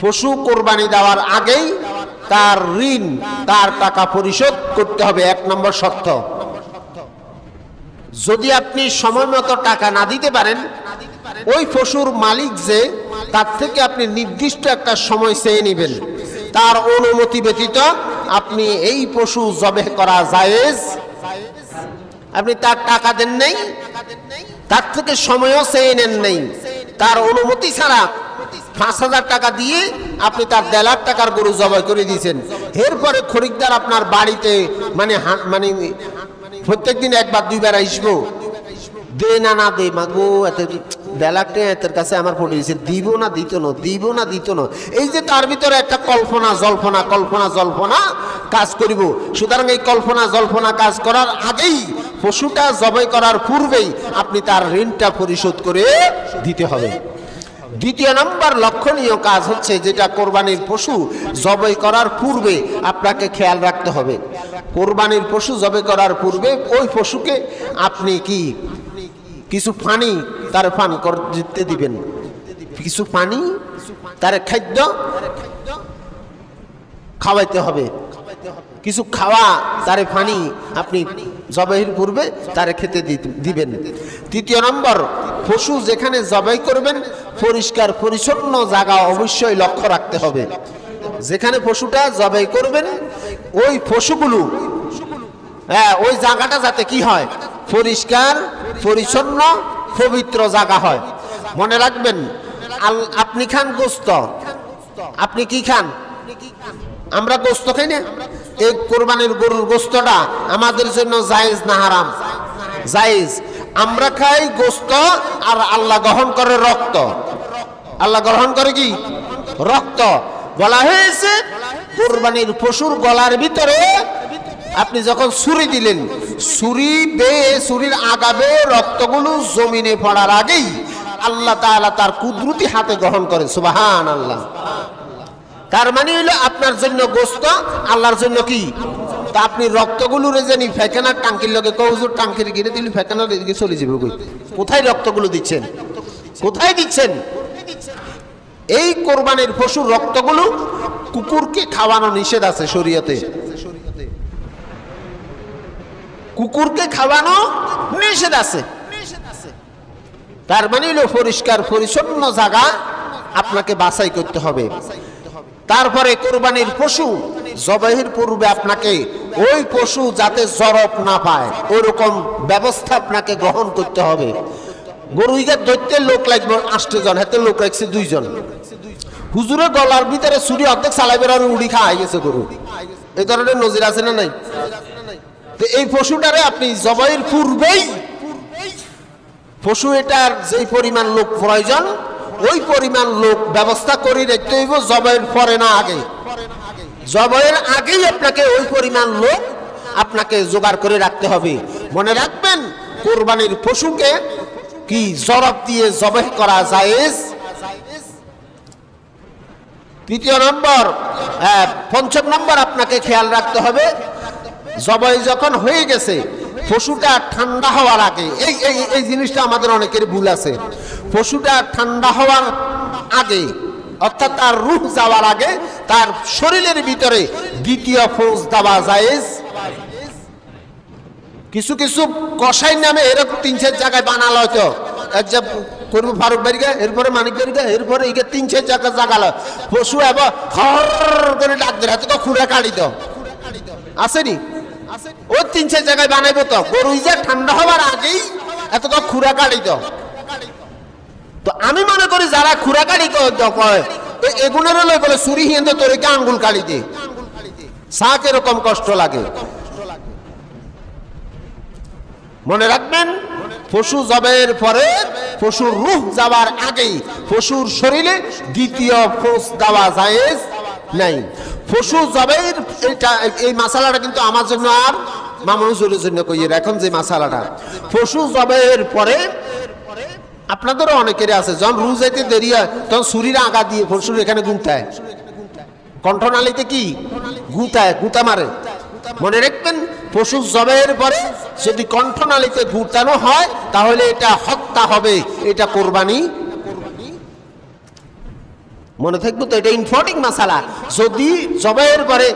পশু কোরবানি দেওয়ার আগেই তার ঋণ, তার টাকা পরিশোধ করতে হবে। এক নম্বর শর্ত। যদি আপনি সময় মতো টাকা না দিতে পারেন, ওই পশুর মালিক যে, তার থেকে আপনি নির্দিষ্ট একটা সময় চেয়ে নেবেন। তার অনুমতি ব্যতীত আপনি এই পশু জবে করা জায়েজ। আপনি তার টাকা দেন নেই, তার থেকে সময়ও চেয়ে নেন নেই। তার অনুমতি ছাড়া পাঁচ হাজার টাকা দিয়ে আপনি তার দেড় লাখ টাকার গরু জবাই করে দিয়েছেন। এরপরে খরিদ্দার আপনার বাড়িতে মানে মানে প্রত্যেক দিন একবার, দুইবার আসব। দে না না, দে মাগো এত দেড় এতের কাছে আমার পড়ে দিয়েছে দিব না, দিত না, দিব না, দিত না। এই যে তার ভিতরে একটা কল্পনা, জল্পনা কল্পনা, জল্পনা কাজ করিব। সুতরাং এই কল্পনা, জল্পনা কাজ করার আগেই, পশুটা জবাই করার পূর্বেই আপনি তার ঋণটা পরিশোধ করে দিতে হবে। দ্বিতীয় নম্বর লক্ষণীয় কাজ হচ্ছে যেটা কোরবানির পশু জবাই করার পূর্বে আপনাকে খেয়াল রাখতে হবে। কোরবানির পশু জবাই করার পূর্বে ওই পশুকে আপনি কি? কিছু পানি তার পান করতে দিবেন। কিছু পানি তার খাদ্য খাওয়াইতে হবে। কিছু খাওয়া, তারে পানি আপনি জবাইয়ের পূর্বে তারে খেতে দিবেন। তৃতীয় নম্বর, পশু যেখানে জবাই করবেন, পরিষ্কার, পরিচ্ছন্ন জায়গা অবশ্যই লক্ষ্য রাখতে হবে। যেখানে পশুটা জবাই করবেন, ওই পশুগুলো হ্যাঁ ওই জায়গাটা যাতে কি হয়? পরিষ্কার, পরিচ্ছন্ন, পবিত্র জায়গা হয়। মনে রাখবেন আপনি খান গোস্ত। আপনি কি খান? আমরা গোস্ত খাই না। এই কোরবানির গরুর গোস্তটা আমাদের জন্য জায়েজ না হারাম? জায়েজ। আমরা খাই গোস্ত আর আল্লাহ গ্রহণ করে রক্ত। আল্লাহ গ্রহণ করে কি? রক্ত। বলা হয়েছে, কোরবানির পশুর গলার ভিতরে আপনি যখন ছুরি দিলেন, ছুরি বেয়ে ছুরির আগাবে রক্তগুলো জমিনে পড়ার আগেই আল্লাহ তাআলা তার কুদরতি হাতে গ্রহণ করে। সুবাহান আল্লাহ তার মানে হইল আপনার জন্য গোস্ত, আল্লাহর জন্য কি? তা আপনি রক্তগুলো রেজেনি ফেকেনার টাঙ্কির লগে কৌজুর টাঙ্কির গিরে দিলে, ফেকেনার এদিকে চলে যাবে কোথায় রক্তগুলো দিচ্ছেন? কোথায় দিচ্ছেন? এই কোরবানির পশুর রক্তগুলো কুকুরকে খাওয়ানো নিষেধ আছে শরীয়তে। কুকুরকে খাওয়ানো নিষেধ আছে। তার মানে হলো পরিষ্কার, পরিচ্ছন্ন জায়গা আপনাকে বাছাই করতে হবে। তারপরে কোরবানির পশু, জবাইয়ের পূর্বে আপনাকে ওই পশু যাতে জরব না পায়, ওরকম ব্যবস্থা আপনাকে গ্রহণ করতে হবে। গরু ইগার লোক লাগবে আষ্টে জন হাতে লোক রাখছে দুইজন। হুজুরের গলার ভিতরে ছুরি অর্ধেক চালাইবার আর উড়ি খাওয়া গেছে গরু। এই ধরনের নজির আছে না নাই? তো এই পশুটারে আপনি জবাইয়ের পূর্বেই, পশু এটার যেই পরিমাণ লোক প্রয়োজন ওই পরিমাণ লোক ব্যবস্থা করে রাখতে হইব জবাইয়ের পরে না আগে। জবাইয়ের আগেই আপনাকে ওই পরিমাণ লোক আপনাকে জোগাড় করে রাখতে হবে। মনে রাখবেন কোরবানির পশুকে কি জরব দিয়ে জবাই করা জায়েজ? তৃতীয় নম্বর আহ, পঞ্চম নম্বর আপনাকে খেয়াল রাখতে হবে। জবাই যখন হয়ে গেছে পশুটা ঠান্ডা হওয়ার আগে, এই এই এই জিনিসটা আমাদের অনেকের ভুল আছে। পশুটা ঠান্ডা হওয়ার আগে, অর্থাৎ তার রূহ যাওয়ার আগে, তার শরীরের ভিতরে দ্বিতীয় ফৌজ দেওয়া জায়েজ। কিছু কিছু কষাই নামে এরকম তিন, চার জায়গায় বানালো হয়তো। এক যে করব ফারুক বাড়িকে এরপরে মানিক বাড়িকে এরপরে ইকে তিন, চার জায়গা জাগালো। পশু এবার হর করে ডাক দিলে এত খুঁড়ে কাড়ি দাও আসেনি? ও তিন, চার জায়গায় বানাইবো তো। গরু ঠান্ডা আগেই এত তো। খুঁড়া কাড়ি তো আমি মনে করি যারা খুঁড়া কাড়ি কয় এ- এগুনের লই বলে আঙ্গুল কাড়ি দে। শাক এরকম কষ্ট লাগে। মনে রাখবেন, পশু জবের পরে পশুর রূহ যাওয়ার আগেই পশুর শরীরে দ্বিতীয় ফোস দেওয়া জায়েজ নাই। পশু জবের এটা, এই মশালাটা কিন্তু আমার জন্য আর মামুনুজুরের জন্য কইয়ের এখন যে মশালাটা পশু জবের পরে আপনাদেরও অনেকেরই আছে, যখন রু যাইতে দেরি হয়, তখন ছুরির আগা দিয়ে পশুর এখানে গুঁতায়। কণ্ঠনালীতে কি? গুঁতায়, গুঁতা মারে। মনে রাখবেন পশু জবের পরে যদি কণ্ঠনালীতে গুঁতানো হয়, তাহলে এটা হত্যা হবে, এটা কোরবানি মনে থাকবে তো, এটা ইম্পর্টেন্ট মাসালা যদি জবাইয়ের পরে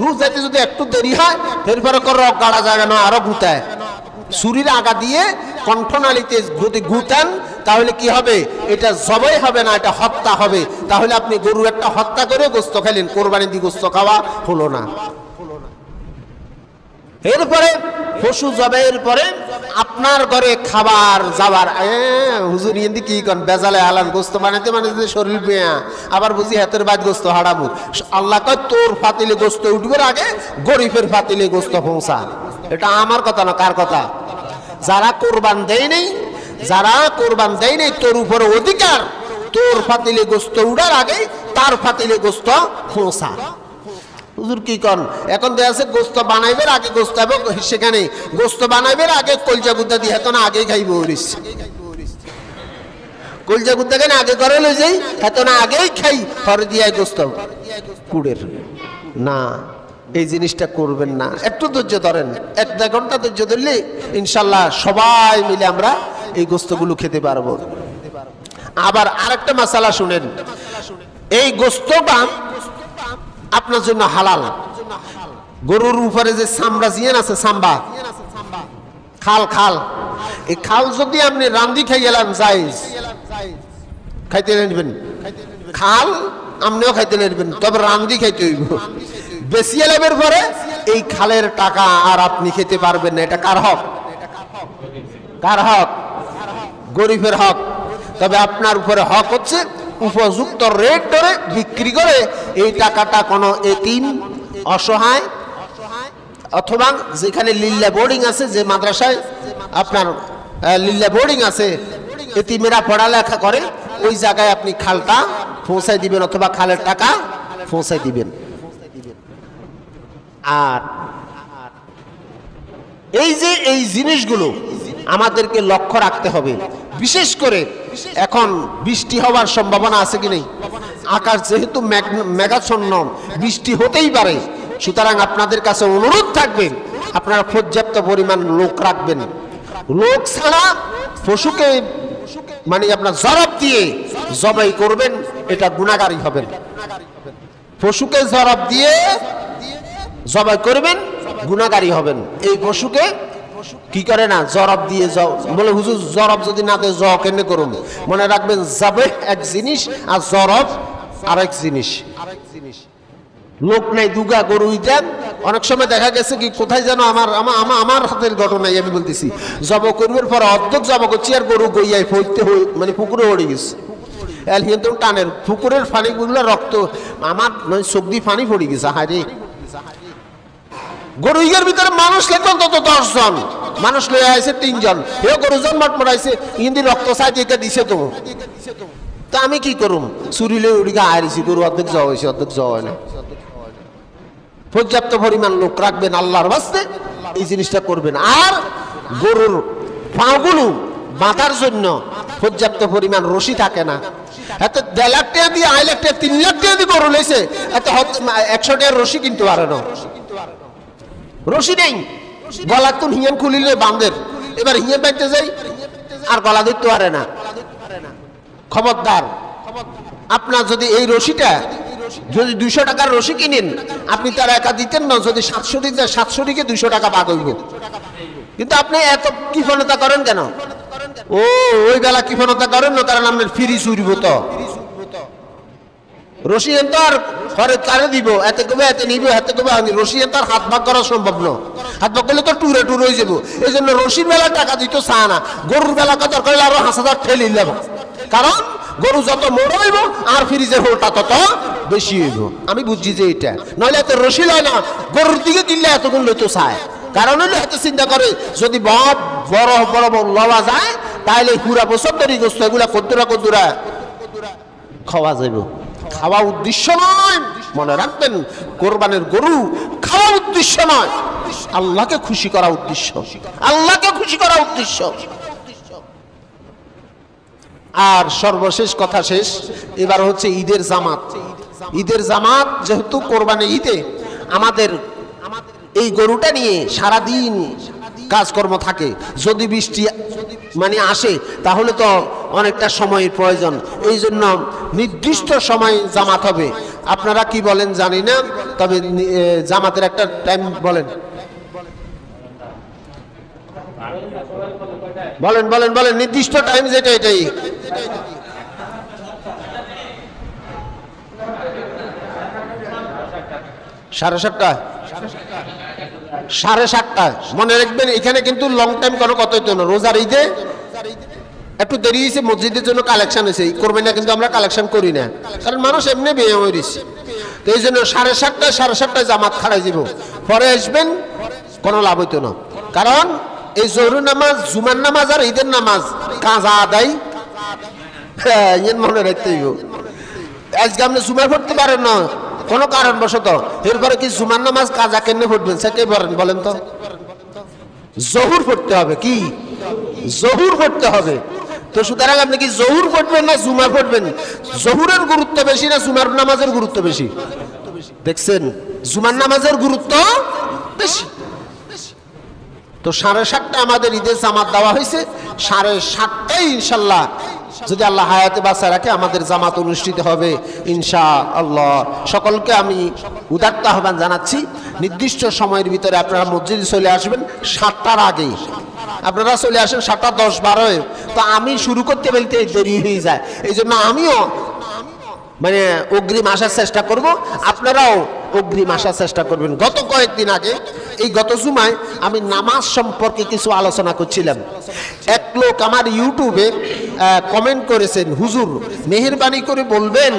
রু যাইতে যদি একটু দেরি হয় এরপরে করে গাড়া যাবে না আরও গুতায় ছুরির আগা দিয়ে কণ্ঠনালীতে যদি গুতান তাহলে কি হবে? এটা জবাই হবে না, এটা হত্যা হবে। তাহলে আপনি গরু একটা হত্যা করে গোস্ত খেলেন কোরবানি দিয়ে গোস্ত খাওয়া হলো না। এরপরে, পশু জবাইয়ের পরে আপনার ঘরে খাবার যাবার। হুজুর ইন্দি কি কন? বেজালে হালান গোস্ত বানাইতে বানাইতে শরীর বেয়া। আবার বুঝি হাতের বাদ গোস্ত হারাবো আল্লাহ কয়, তোর ফাতিলে গোস্ত উঠবার আগে গরিবের ফাতিলে গোস্ত পৌঁছা। এটা আমার কথা না কার কথা? যারা কোরবান দেয় নেই, যারা কোরবান দেয় নেই, তোর উপরে অধিকার, তোর ফাতিলে গোস্ত উড়ার আগে তার ফাতিলে গোস্ত পৌঁছা। হুজুর কি কন? এখন দেখা আছে গোস্ত বানাইবার আগে গোস্ত হবে, সেখানে গোস্ত বানাইবার আগে কলজা গুদ্দা দিয়ে এত না আগে খাইব ওরিস। কলজা গুদ্দা কেন আগে করে লই যাই? এত না আগেই খাই পরে দিয়ে গোস্ত। কুড়ের। না, এই জিনিসটা করবেন না। একটু ধৈর্য ধরেন, এক দেড় ঘণ্টা ধৈর্য ধরলে ইনশাল্লাহ সবাই মিলে আমরা এই গোস্তগুলো খেতে পারব। আবার আরেকটা মশালা শুনেন। এই গোস্ত গোস্তটা আপনার জন্য হালাল। গরুর উপরে যে সামরা জিয়ান আছে, সাম্বা। খাল খাল। এই খাল যদি আপনি রান্দি খাই গেলাম যাইজ খাইতে নেবেন? খাল আপনিও খাইতে নেবেন, তবে রান্দি খাইতে হইব। বেশি এলামের পরে এই খালের টাকা আর আপনি খেতে পারবেন না। এটা কার হক? কার হক? গরিবের হক। তবে আপনার উপরে হক হচ্ছে উপযুক্ত রেট ধরে বিক্রি করে এই টাকাটা কোনো এতিম, অসহায়, অথবা যেখানে লিল্লা বোর্ডিং আছে, যে মাদ্রাসায় আপনার লিল্লা বোর্ডিং আছে, এতিমেরা পড়ালেখা করে, ওই জায়গায় আপনি খালটা পৌঁছায় দিবেন অথবা খালের টাকা পৌঁছায় দিবেন। আর এই যে এই জিনিসগুলো আমাদেরকে লক্ষ্য রাখতে হবে, বিশেষ করে এখন বৃষ্টি হওয়ার সম্ভাবনা আছে কি নেই? আকাশ যেহেতু মেঘাচ্ছন্ন, বৃষ্টি হতেই পারে। সুতরাং আপনাদের কাছে অনুরোধ থাকবে, আপনারা পর্যাপ্ত পরিমাণ লোক রাখবেন। লোক ছাড়া পশুকে মানে আপনার জবাব দিয়ে জবাই করবেন, এটা গুণাগারী হবেন পশুকে জবাব দিয়ে জবাই করবেন গুণাগারী হবেন। এই পশুকে কি করে না? জরব দিয়ে জ বলে, হুজুর, জরব যদি না দেয়, জ কেন করুন মনে রাখবেন যাবে এক জিনিস আর জরব আরেক জিনিস। লোক নাই, দুগা গরু দেন অনেক সময় দেখা গেছে কি, কোথায় যেন আমার আমার আমার- হাতের ঘটনাই আমি বলতেছি, জব করবার পর জব করছি আর গরু গইয়াই ফইতে মানে পুকুরে ওড়ে গেছে। কিন্তু টানের, পুকুরের পানিগুলো রক্ত আমার মানে দিয়ে পানি পড়ে গেছে, হায় গরু ইগের ভিতরে মানুষ লেখো অন্তত দশজন। মানুষ লয়ে আছে তিনজন। হে গরু জন্মট মরাইছে, ইন্দি রক্ত চাই দিয়ে দিছে তো। তা আমি কি করুম? চুরি লই উড়িকে আইরিছি, গরু অর্ধেক যাওয়া হয়েছে অর্ধেক যাওয়া হয় না। পর্যাপ্ত পরিমাণ লোক রাখবেন আল্লাহর বাস্তে, এই জিনিসটা করবেন। আর গরুর পাগুলো বাঁধার জন্য পর্যাপ্ত পরিমাণ রশি থাকে না। এত দেড় লাখ টাকা দিয়ে, আড়াই লাখ টাকা, তিন লাখ টাকা দিয়ে গরু লেছে এত একশো টাকার রশি কিনতে পারে না। রশি নেই। গলা তো হিয়ান খুলিলে বান্ধের এবার হিয়ান বাইতে যাই, আর গলা ধরতে পারে না। খবরদার, আপনার যদি এই রশিটা, যদি দুইশো টাকার রশি কিনেন, আপনি তার একা দিতেন না, যদি সাতশো দিতে সাতশো দিকে দুইশো টাকা বাদ হইব। কিন্তু আপনি এত কৃপণতা করেন কেন? ও, ওই বেলা কৃপণতা করেন না কারণ আপনার ফিরি চুরিব তো। রশিয়ান তো আর ঘরে তারে দিব, এতে কবে এতে নিব, এতে কবে আমি রশিয়ান তো আর হাত ভাগ করা সম্ভব না। হাত ভাগ করলে তো টুরে টুর হয়ে যাব। এই জন্য রশির বেলা টাকা দিত চা না। গরুর বেলা কথা করলে আরও হাঁস হাজার ঠেলি নেব কারণ গরু যত মোড় হইব, আর ফ্রিজের হোলটা তত বেশি হইব। আমি বুঝছি যে এটা। নইলে এত রশি লয় না। গরুর দিকে দিলে এতগুলো লইতো চায়। কারণ হলো এত চিন্তা করে, যদি বড় বড় বড় লওয়া যায় তাহলে পুরা বছর ধরে গোস্ত এগুলা কদ্দুরা কদ্দুরা খাওয়া যাবে খাওয়া উদ্দেশ্য নয়। মনে রাখবেন, কোরবানের গরু খাওয়া উদ্দেশ্য নয়। আল্লাহকে খুশি করা উদ্দেশ্য। আল্লাহকে খুশি করা উদ্দেশ্য। আর সর্বশেষ কথা শেষ, এবার হচ্ছে ঈদের জামাত। ঈদের জামাত যেহেতু কোরবানি ঈদে, আমাদের এই গরুটা নিয়ে সারাদিন কাজকর্ম থাকে। যদি বৃষ্টি মানে আসে, তাহলে তো অনেকটা সময়ের প্রয়োজন। এই জন্য নির্দিষ্ট সময় জামাত হবে। আপনারা কি বলেন জানি না, তবে জামাতের একটা টাইম বলেন। বলেন বলেন বলেন, নির্দিষ্ট টাইম যেটা, এটাই। সাড়ে সাতটা? সাড়ে সাতটা। মনে রাখবেন, এখানে কিন্তু লং টাইম কোনো কত হইতো না। রোজার ঈদে একটু দেরি হয়েছে, মসজিদের জন্য কালেকশন হয়েছে। করবেন না কিন্তু আমরা কালেকশন করি না। কারণ মানুষ এমনি বিয়ে হয়েছে তো এই জন্য সাড়ে সাতটায় সাড়ে সাতটায় জামাত খাড়াই যাব পরে আসবেন, কোনো লাভ হইতো না। কারণ এই জরুরি নামাজ, জুমার নামাজ আর ঈদের নামাজ কাজা আদায়। হ্যাঁ মনে রাখতে আজকে আপনি জুমার পড়তে পারেন না। কোনো কারণবশত। এরপরে কি জুমার নামাজ কাজা কেনে পড়বেন? সেটাই বলেন বলেন তো। জহুর পড়তে হবে কি? জহুর পড়তে হবে। তো সুতরাং আপনি কি জহুর পড়বেন না জুমা পড়বেন? জহুরের গুরুত্ব বেশি না জুমার নামাজের গুরুত্ব বেশি? দেখছেন, জুমার নামাজের গুরুত্ব বেশি। তো সাড়ে সাতটা আমাদের ঈদের জামাত দেওয়া হয়েছে। সাড়ে সাতটাই ইনশাল্লাহ যদি আল্লাহ হায়াতে বাঁচায় রাখে, আমাদের জামাত অনুষ্ঠিত হবে ইনশা আল্লাহ সকলকে আমি উদাত্ত আহ্বান জানাচ্ছি, নির্দিষ্ট সময়ের ভিতরে আপনারা মসজিদে চলে আসবেন, সাতটার আগেই। আপনারা চলে আসেন সাতটা দশ বারোয়। তো আমি শুরু করতে বলতে দেরি হয়ে যায়। এই জন্য আমিও মানে অগ্রিম আসার চেষ্টা করব। আপনারাও অগ্রিম আসার চেষ্টা করবেন। গত কয়েকদিন আগে এই গত জুমায় আমি নামাজ সম্পর্কে কিছু আলোচনা করছিলাম। এক লোক আমার ইউটিউবে কমেন্ট করেছেন, হুজুর, মেহেরবানি করে বলবেন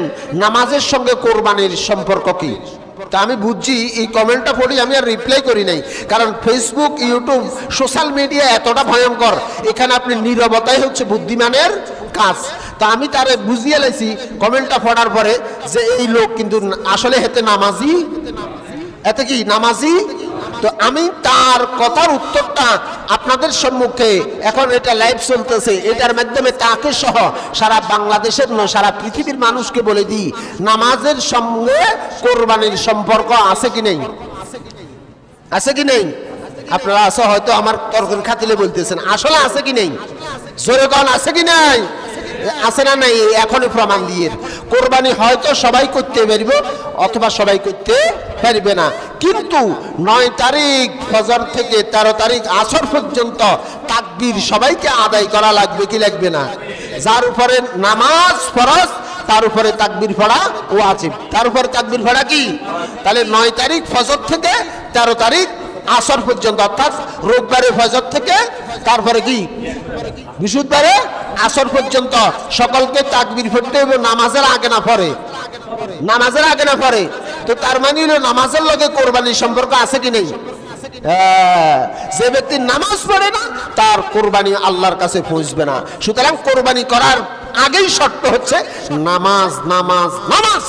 নামাজের সঙ্গে কোরবানির সম্পর্ক কি? তা আমি বুঝছি, এই কমেন্টটা পড়ি আমি আর রিপ্লাই করি নাই। কারণ ফেসবুক ইউটিউব সোশ্যাল মিডিয়া এতটা ভয়ঙ্কর, এখানে আপনি নীরবতাই হচ্ছে বুদ্ধিমানের কাজ। তা আমি তারে বুঝিয়ে লাইছি কমেন্টটা পড়ার পরে যে এই লোক কিন্তু আসলে হেতে নামাজি? এতে কি, নামাজি? তো আমি তার কথার উত্তরটা আপনাদের সম্মুখে, এখন এটা লাইভ চলতেছে, এটার মাধ্যমে তাকে সহ সারা বাংলাদেশের নয় সারা পৃথিবীর মানুষকে বলে দিই, নামাজের সঙ্গে কোরবানির সম্পর্ক আছে কি নেই? আছে কি নেই? আপনারা আছে, হয়তো আমার তর্কের খাতিলে বলতেছেন, আসলে আছে কি নেই? জোরে কন, আছে কি নাই? আছে না নাই? এখনই প্রমাণ দিয়ে। কোরবানি হয়তো সবাই করতে পারবে, অথবা সবাই করতে পারবে না। কিন্তু নয় তারিখ ফজর থেকে তেরো তারিখ আসর পর্যন্ত তাকবির সবাইকে আদায় করা লাগবে কি লাগবে না? যার উপরে নামাজ ফরজ, তার উপরে তাকবির পড়া ও আছে তার উপরে তাকবির পড়া কি? তাহলে নয় তারিখ ফজর থেকে তেরো তারিখ আসর পর্যন্ত, অর্থাৎ রোববারে ফজর থেকে তারপরে কি? বিশুদ্ধবারে আসর পর্যন্ত। সকলকে তাকবির পড়তে হবে, নামাজের আগে না পরে নামাজের আগে না পরে তো তার মানে হলো নামাজের লগে কোরবানির সম্পর্ক আছে কি নেই? হ্যাঁ, যে ব্যক্তি নামাজ পড়ে না তার কোরবানি আল্লাহর কাছে পৌঁছবে না। সুতরাং কোরবানি করার আগেই শর্ত হচ্ছে নামাজ নামাজ নামাজ।